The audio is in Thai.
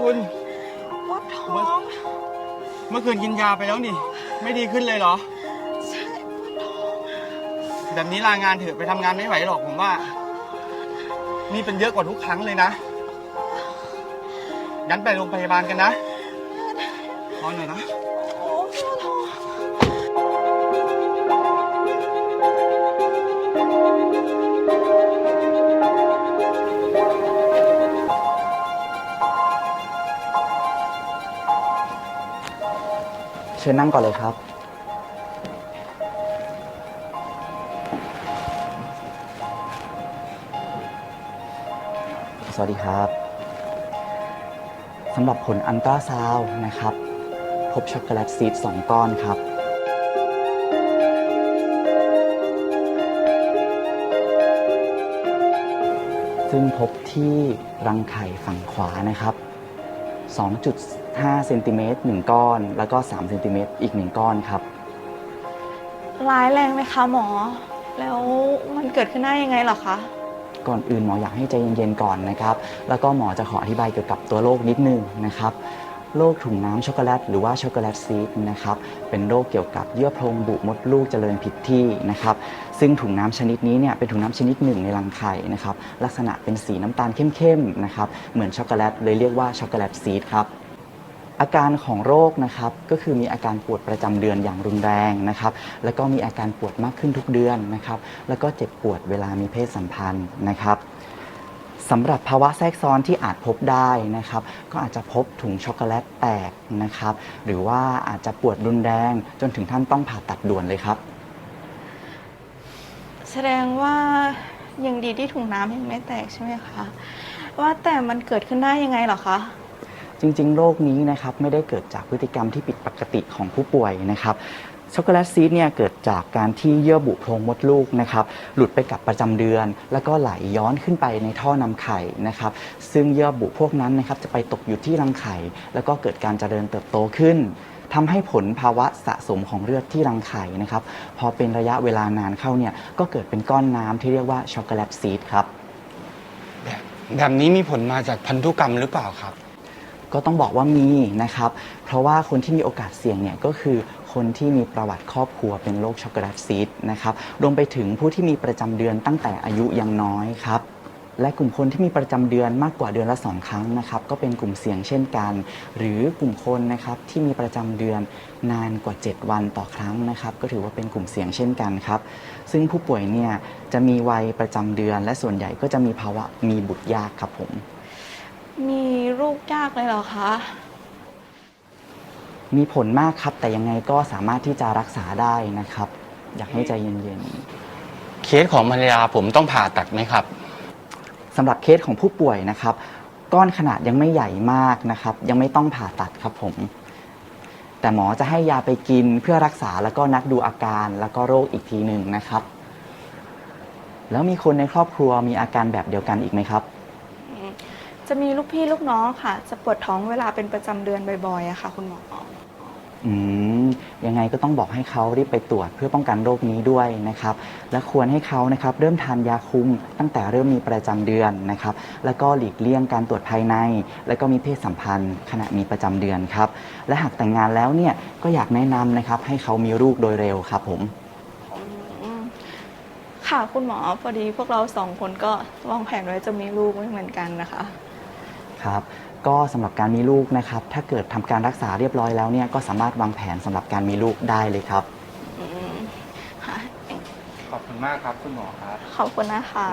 คุณ ปวดท้อง เมื่อคืนกินยาไปแล้วนี่ ไม่ดีขึ้นเลยเหรอ ใช่ปวดท้อง แบบนี้ลางานเถอะไปทำงานไม่ไหวหรอกผมว่า นี่เป็นเยอะกว่าทุกครั้งเลยนะงั้นไปโรงพยาบาลกันนะรอหน่อยนะ เชิญนั่งก่อนเลยครับ สวัสดีครับสำหรับผลอันตราซาวนะครับ พบช็อกโกแลตซีด2ก้อนครับ ซึ่งพบที่รังไข่ฝั่งขวานะครับ 2.5เซนติเมตร1ก้อน แล้วก็3เซนติเมตรอีก 1 ก้อนครับ ร้ายแรงไหมคะหมอ แล้วมันเกิดขึ้นได้ยังไงเหรอคะ ก่อนอื่นหมออยากให้ใจเย็นๆก่อนนะครับ แล้วก็หมอจะขออธิบายเกี่ยวกับตัวโรคนิดนึงนะครับโรคถุงน้ำช็อกโกแลตหรือว่าช็อกโกแลตซีดนะครับเป็นโรคเกี่ยวกับเยื่อโพรงบุมดลูกเจริญผิดที่นะครับซึ่งถุงน้ำชนิดนี้เนี่ยเป็นถุงน้ำชนิดหนึ่งในรังไข่นะครับลักษณะเป็นสีน้ำตาลเข้มๆนะครับเหมือนช็อกโกแลตเลยเรียกว่าช็อกโกแลตซีดครับ อาการของโรคนะครับก็คือมีอาการปวดประจำเดือนอย่างรุนแรงนะครับ แล้วก็มีอาการปวดมากขึ้นทุกเดือนนะครับ แล้วก็เจ็บปวดเวลามีเพศสัมพันธ์นะครับสำหรับภาวะแทรกซ้อนที่อาจพบได้นะครับ ก็อาจจะพบถุงช็อกโกแลตแตกนะครับ หรือว่าอาจจะปวดรุนแรงจนถึงท่านต้องผ่าตัดด่วนเลยครับ แสดงว่ายังดีที่ถุงน้ำยังไม่แตกใช่ไหมคะ ว่าแต่มันเกิดขึ้นได้ยังไงเหรอคะ จริง ๆ โรคนี้นะครับไม่ได้เกิดจากพฤติกรรมที่ผิดปกติของผู้ป่วยนะครับช็อกโกแลตซีดเนี่ยเกิดจากการที่เยื่อบุโพรงมดลูกนะครับหลุดไปกับประจำเดือน แล้วก็ไหลย้อนขึ้นไปในท่อนำไข่นะครับซึ่งเยื่อบุพวกนั้นนะครับจะไปตกอยู่ที่รังไข่ แล้วก็เกิดการเจริญเติบโตขึ้นทำให้ผลภาวะสะสมของเลือดที่รังไข่นะครับพอเป็นระยะเวลานานเข้าเนี่ยก็เกิดเป็นก้อนน้ำที่เรียกว่าช็อกโกแลตซีดครับแบบแบบนี้มีผลมาจากพันธุกรรมหรือเปล่าครับ ก็ต้องบอกว่ามีนะครับ เพราะว่าคนที่มีโอกาสเสี่ยงเนี่ยก็คือคนที่มีประวัติครอบครัวเป็นโรคช็อกโกแลตซีดนะครับ รวมไปถึงผู้ที่มีประจำเดือนตั้งแต่อายุยังน้อยครับและกลุ่มคนที่มีประจำเดือนมากกว่าเดือนละ 2 ครั้งนะครับ ก็เป็นกลุ่มเสี่ยงเช่นกัน หรือกลุ่มคนนะครับที่มีประจำเดือนนานกว่า 7 วันต่อครั้งนะครับ ก็ถือว่าเป็นกลุ่มเสี่ยงเช่นกันครับ ซึ่งผู้ป่วยเนี่ยจะมีวัยประจำเดือน และส่วนใหญ่ก็จะมีภาวะมีบุตรยากครับผม มี ลูกยากเลยเหรอคะ มีผลมากครับ แต่ยังไงก็สามารถที่จะรักษาได้นะครับ อยากให้ใจเย็นเคสของภรรยาผมต้องผ่าตัดไหมครับ ๆสำหรับเคสของผู้ป่วยนะครับ ก้อนขนาดยังไม่ใหญ่มากนะครับ ยังไม่ต้องผ่าตัดครับผม แต่หมอจะให้ยาไปกินเพื่อรักษาแล้วก็นัดดูอาการแล้วก็โรคอีกทีหนึ่งนะครับ แล้วมีคนในครอบครัวมีอาการแบบเดียวกันอีกไหมครับ จะมีลูกพี่ลูกน้องค่ะ จะปวดท้องเวลาเป็นประจำเดือนบ่อยๆอะค่ะ คุณหมอ อืมยังไงก็ต้องบอกให้เขารีบไปตรวจเพื่อป้องกันโรคนี้ด้วยนะครับ และควรให้เขานะครับเริ่มทานยาคุมตั้งแต่เริ่มมีประจำเดือนนะครับ แล้วก็หลีกเลี่ยงการตรวจภายใน แล้วก็มีเพศสัมพันธ์ ขณะมีประจำเดือนครับ และหากแต่งงานแล้วเนี่ยก็อยากแนะนำนะครับ ให้เขามีลูกโดยเร็วครับผม อืมค่ะคุณหมอพอดีพวกเราสองคนก็วางแผนไว้จะมีลูกไม่เหมือนกันนะคะ ครับก็สำหรับการมีลูกนะครับ ถ้าเกิดทำการรักษาเรียบร้อยแล้วเนี่ยก็สามารถวางแผนสำหรับการมีลูกได้เลยครับอืมค่ะขอบคุณมากครับคุณหมอครับ ขอบคุณนะคะ